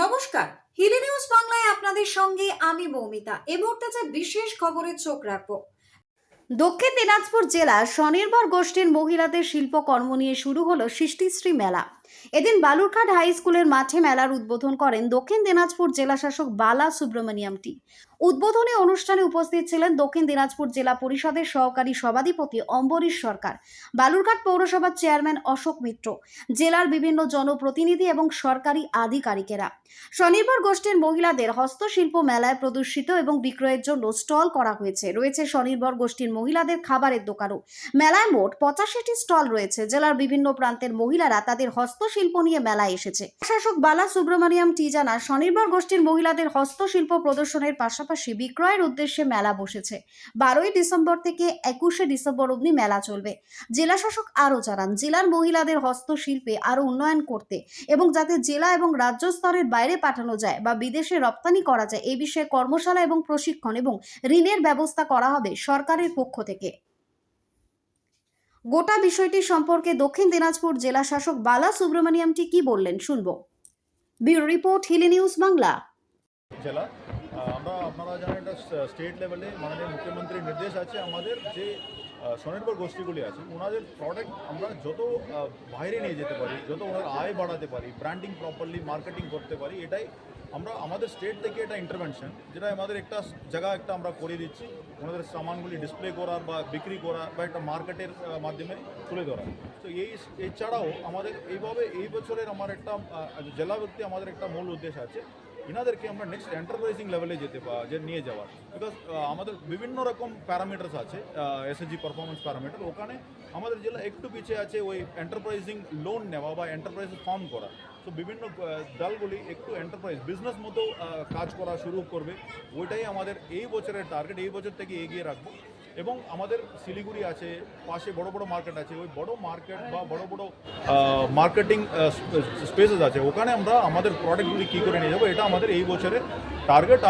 নমস্কার। হিলি নিউজ বাংলায় আপনাদের সঙ্গে আমি মৌমিতা। এ মুহূর্তে বিশেষ খবরে চোখ রাখব। দক্ষিণ দিনাজপুর জেলা স্বনির্ভর গোষ্ঠীর মহিলাদের শিল্পকর্ম নিয়ে শুরু হলো সৃষ্টিশ্রী মেলা। এদিন বালুরঘাট হাই স্কুলের মাঠে মেলার উদ্বোধন করেন দক্ষিণ দিনাজপুর জেলা শাসক বালা সুব্রমণিয়ামটি। উদ্বোধনী অনুষ্ঠানে উপস্থিত ছিলেন দক্ষিণ দিনাজপুর জেলা পরিষদের সহকারী সভাধিপতি অম্বরীশ সরকার, বালুরঘাট পৌরসভার চেয়ারম্যান অশোক মিত্র, জেলার বিভিন্ন জনপ্রতিনিধি এবং সরকারি আধিকারিকেরা। স্বনির্ভর গোষ্ঠীর মহিলাদের হস্তশিল্প মেলায় প্রদর্শিত এবং বিক্রয়ের জন্য স্টল করা হয়েছে। রয়েছে স্বনির্ভর গোষ্ঠীর মহিলাদের খাবারের দোকানও। মেলায় মোট পঁচাশিটি স্টল রয়েছে। জেলার বিভিন্ন প্রান্তের মহিলারা তাদের হস্তশিল্প নিয়ে মেলায় এসেছে। শাসক বালা সুব্রমণিয়াম টি জানা স্বনির্ভর গোষ্ঠীর মহিলাদের হস্তশিল্প প্রদর্শনের পাশাপাশি বিক্রয়ের উদ্দেশ্যে মেলা বসেছে। বারোই ডিসেম্বর থেকে একুশে ডিসেম্বর অবধি মেলা চলবে। জেলা শাসক আরও জানান, জেলার মহিলাদের হস্তশিল্পে আরও উন্নয়ন করতে এবং যাতে জেলা এবং রাজ্য স্তরের বাইরে পাঠানো যায় বা বিদেশে রপ্তানি করা যায় এই বিষয়ে কর্মশালা এবং প্রশিক্ষণ এবং ঋণের ব্যবস্থা করা হবে সরকারের পক্ষ থেকে। গোটা বিষয়টি সম্পর্কে দক্ষিণ দিনাজপুর জেলা শাসক বালা সুব্রমণিয়ামটি কি বললেন শুনব। Bureau report, Hili news Bangla. জেলা আমরা আপনারা জানেন এটা স্টেট লেভেলে মাননীয় মুখ্যমন্ত্রীর নির্দেশ আছে আমাদের যে স্বনির্ভর গোষ্ঠীগুলি আছে ওনাদের প্রোডাক্ট আমরা যত বাইরে নিয়ে যেতে পারি যত ওনার আয় বাড়াতে পারি ব্র্যান্ডিং প্রপারলি মার্কেটিং করতে পারি এটাই আমরা আমাদের স্টেট থেকে এটা ইন্টারভেনশন যেটা আমাদের একটা জায়গা একটা আমরা করে দিচ্ছি ওনাদের সামানগুলি ডিসপ্লে করার বা বিক্রি করা বা একটা মার্কেটের মাধ্যমে তুলে ধরা। তো এই এছাড়াও আমাদের এইভাবে এই বছরের আমার একটা আহ, জেলা ভিত্তি আমাদের একটা মূল উদ্দেশ্য আছে এনাদেরকে আমরা নেক্সট এন্টারপ্রাইজিং লেভেলে যেতে যে নিয়ে যাওয়ার। বিকজ আমাদের বিভিন্ন রকম প্যারামিটার্স আছে এসএসজি পারফরমেন্স প্যারামিটার ওখানে আমাদের জেলা একটু পিছিয়ে আছে ওই এন্টারপ্রাইজিং লোন নেওয়া বা এন্টারপ্রাইজ ফর্ম করা। তো বিভিন্ন দলগুলি একটু এন্টারপ্রাইজ বিজনেস মতো কাজ করা শুরু করবে। ওইটাই আমাদের এই বছরের টার্গেট এই বছর থেকে এগিয়ে রাখব। এবং আমাদের শিলিগুড়ি আছে, পাশে বড় বড় মার্কেট আছে, ওই বড় মার্কেট বা বড় বড় মার্কেটিং স্পেসেস আছে। ওখানে আমরা আমাদের প্রোডাক্টগুলি কী করে নিয়ে যাব, এটা আমাদের এই বছরের টার্গেট